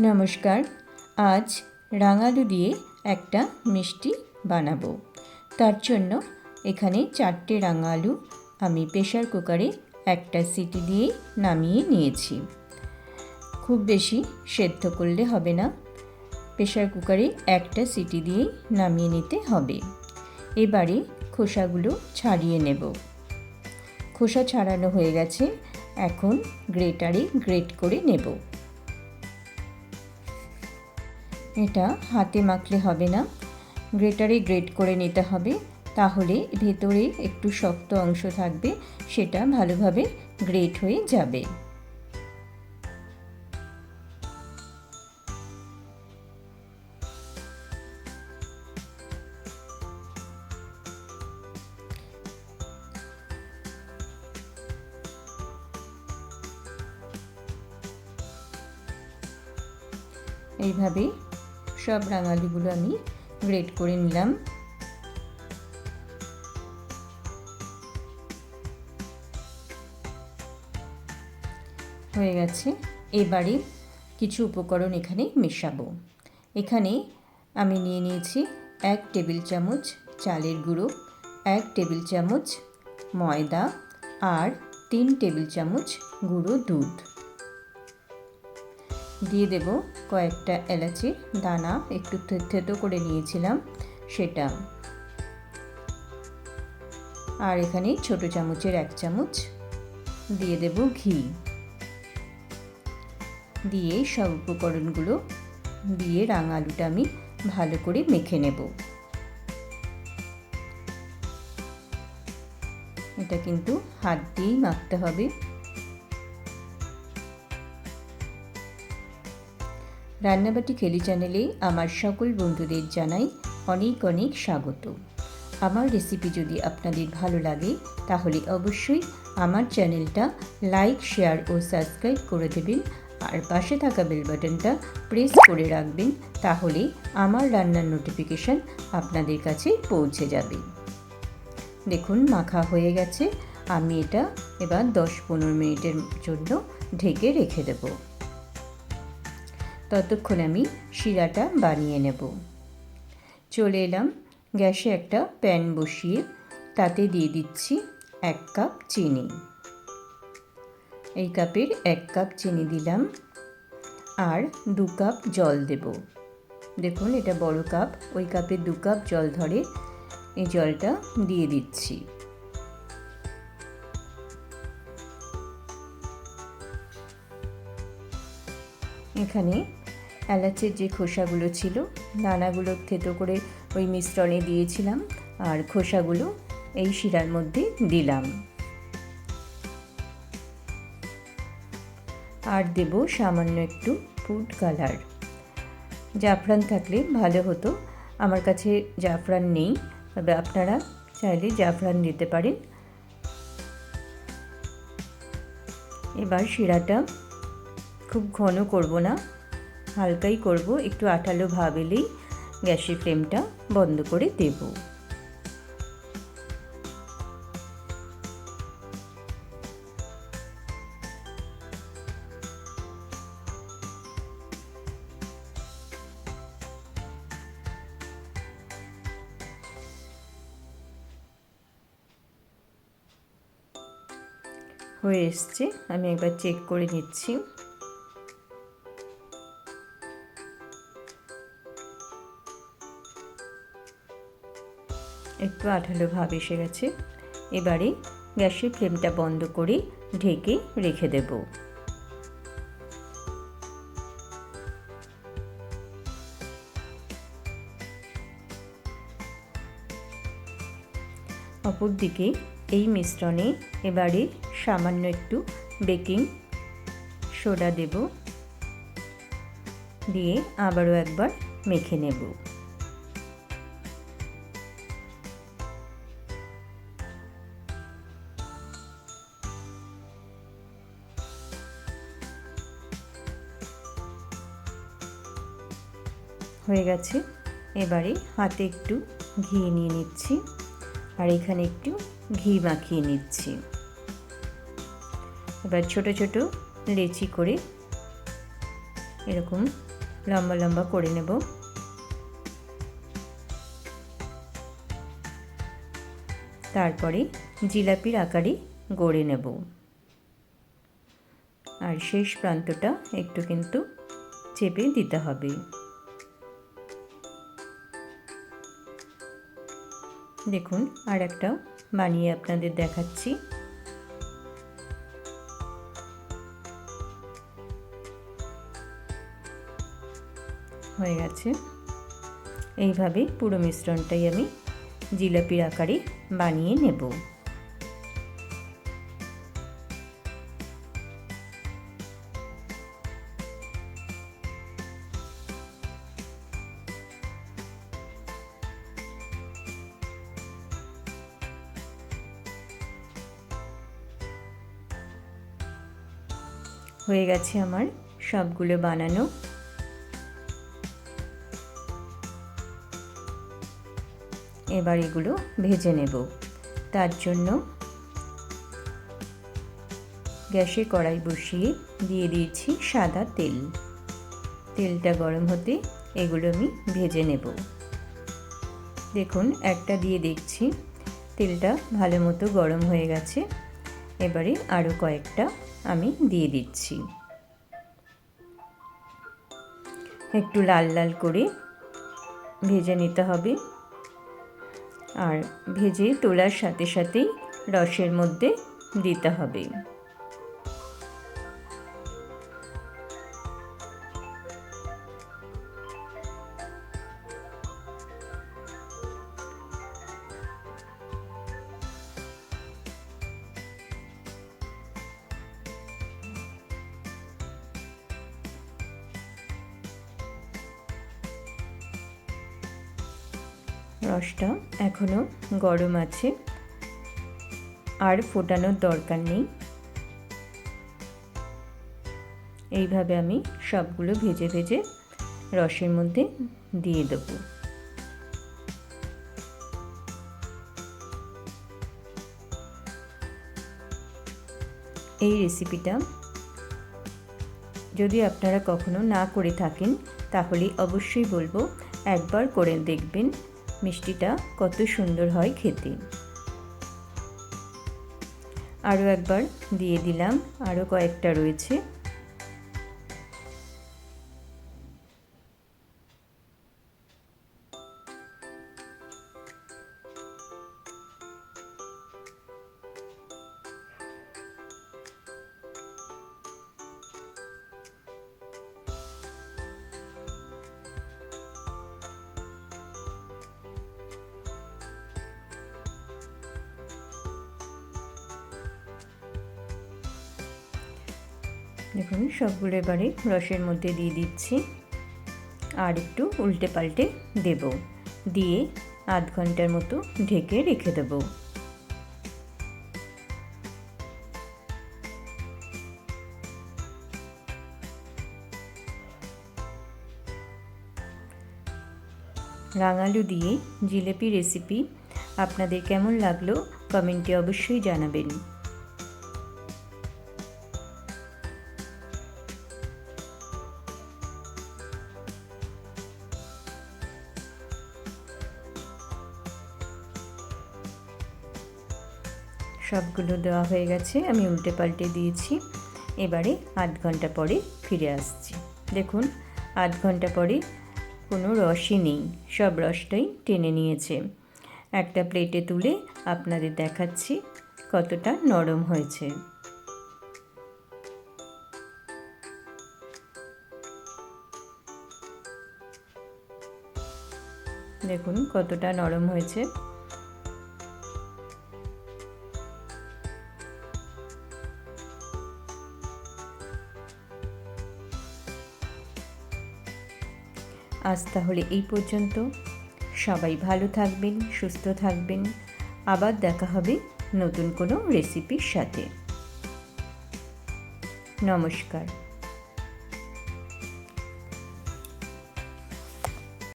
নমস্কার, আজ রাঙালু দিয়ে একটা মিষ্টি বানাবো। তার জন্য এখানে চারটে রাঙালু আমি প্রেশার কুকারে একটা সিটি দিয়ে নামিয়ে নিয়েছি। খুব বেশি সেদ্ধ করলে হবে না। প্রেশার কুকারে একটা সিটি দিয়েই নামিয়ে নিতে হবে। এবারে খোসাগুলো ছাড়িয়ে নেব। খোসা ছাড়ানো হয়ে গেছে, এখন গ্রেটারে গ্রেট করে নেব। এটা হাতে মাখলে হবে না। গ্রেটারে গ্রেট করে নিতে হবে। তাহলে ভেতরে একটু শক্ত অংশ থাকবে, সেটা ভালোভাবে গ্রেট হয়ে যাবে। এইভাবে সব রাঙালিগুলো আমি গ্রেট করে নিলাম। হয়ে গেছে। এবারে কিছু উপকরণ এখানে মেশাবো। এখানে আমি নিয়ে নিয়েছি এক টেবিল চামচ চালের গুঁড়ো, এক টেবিল চামচ ময়দা আর তিন টেবিল চামচ গুঁড়ো দুধ। দিয়ে দেব কয়েকটা এলাচির দানা, একটু থেতো করে নিয়েছিলাম সেটা। আর এখানে ছোট চামচের এক চামচ দিয়ে দেব ঘি। দিয়ে সব উপকরণগুলো দিয়ে রাঙা আলুটা আমি ভালো করে মেখে নেব। এটা কিন্তু হাত দিয়েই মাখতে হবে। রান্নাবাটি খেলি চ্যানেলে আমার সকল বন্ধুদের জানাই অনেক অনেক স্বাগত। আমার রেসিপি যদি আপনাদের ভালো লাগে, তাহলে অবশ্যই আমার চ্যানেলটা লাইক শেয়ার ও সাবস্ক্রাইব করে দেবেন। আর পাশে থাকা বেল বাটনটা প্রেস করে রাখবেন, তাহলে আমার রান্নার নোটিফিকেশান আপনাদের কাছে পৌঁছে যাবে। দেখুন, মাখা হয়ে গেছে। আমি এটা এবার দশ পনেরো মিনিটের জন্য ঢেকে রেখে দেবো। ততক্ষণ আমি শিরাটা বানিয়ে নেব। চলে এলাম গ্যাসে একটা প্যান বসিয়ে, তাতে দিয়ে দিচ্ছি এক কাপ চিনি। এই কাপের এক কাপ চিনি দিলাম আর দু কাপ জল দেব। দেখুন, এটা বড় কাপ, ওই কাপে দু কাপ জল ধরে এই জলটা দিয়ে দিচ্ছি। এখানে এলাচের যে খোসাগুলো ছিল দানাগুলো থেতো করে ওই মিশ্রণে দিয়েছিলাম আর খোসাগুলো এই শিরার মধ্যে দিলাম। আর দেব সামান্য একটু ফুড কালার। জাফরান থাকলে ভালো হতো, আমার কাছে জাফরান নেই, তবে আপনারা চাইলে জাফরান দিতে পারেন। এবার শিরাটা খুব ঘন করব না হালকাই করব, একটু আঠালো ভাব এলেই গ্যাসের ফ্লেমটা বন্ধ করে দেব। হয়ে এসছে, আমি একবার চেক করে নিচ্ছি। একটু আঠালো ভাব এসে গেছে। এবারে গ্যাসের ফ্লেমটা বন্ধ করে ঢেকে রেখে দেব। অপরদিকে এই মিশ্রণে এবারে সামান্য একটু বেকিং সোডা দেব। দিয়ে আবারও একবার মেখে নেব। হয়ে গেছে। এবারে হাতে একটু ঘি নিয়ে নিচ্ছি আর এখানে একটু ঘি মাখিয়ে নিচ্ছি। এবার ছোট ছোট লেচি করে এরকম লম্বা লম্বা করে নেব। তারপরে জিলাপির আকারে গড়ে নেব। আর শেষ প্রান্তটা একটু কিন্তু চেপে দিতে হবে। দেখুন, আর একটা বানিয়ে আপনাদের দেখাচ্ছি। হয়ে গেছে। এইভাবে পুরো মিশ্রণটাই আমি জিলাপির আকারে বানিয়ে নেব। হয়ে গেছে আমার সবগুলো বানানো। এবার এগুলো ভেজে নেব। তার জন্য গ্যাসে কড়াই বসিয়ে দিয়ে দিয়েছি সাদা তেল। তেলটা গরম হতে এগুলো আমি ভেজে নেব। দেখুন, একটা দিয়ে দেখছি। তেলটা ভালো মতো গরম হয়ে গেছে। এবারে আরও কয়েকটা আমি দিয়ে দিচ্ছি। একটু লাল লাল করে ভেজে নিতে হবে। আর ভেজে তোলার সাথে সাথেই রসের মধ্যে দিতে হবে। রসটা এখনও গরম আছে। আর ফোটানোর দরকার নেই। এইভাবে আমি সবগুলো ভেজে ভেজে রসের মধ্যে দিয়ে দেবো। এই রেসিপিটা যদি আপনারা কখনো না করে থাকেন, তাহলে অবশ্যই বলব একবার করে দেখবেন। মিষ্টিটা কত সুন্দর হয় খেতে। আরও একবার দিয়ে দিলাম আরও কয়েকটা রয়েছে। দেখুন, সবগুলো এবারে রসের মধ্যে দিয়ে দিচ্ছি। আর একটু উল্টে পাল্টে দেব। দিয়ে আধ ঘণ্টার মতো ঢেকে রেখে দেব। রাঙালু দিয়ে জিলেপি রেসিপি আপনাদের কেমন লাগল কমেন্টে অবশ্যই জানাবেন। সবগুলো দেওয়া হয়ে গেছে, আমি উল্টে পাল্টে দিয়েছি। এবারে আধ ঘণ্টা পরে ফিরে আসছি। দেখুন, আধ ঘণ্টা পরে কোনো রসই নেই, সব রসটাই টেনে নিয়েছে। একটা প্লেটে তুলে আপনাদের দেখাচ্ছি কতটা নরম হয়েছে। দেখুন কতটা নরম হয়েছে। আজ তাহলে এই পর্যন্ত। সবাই ভালো থাকবেন, সুস্থ থাকবেন। আবার দেখা হবে নতুন কোনো রেসিপির সাথে। নমস্কার।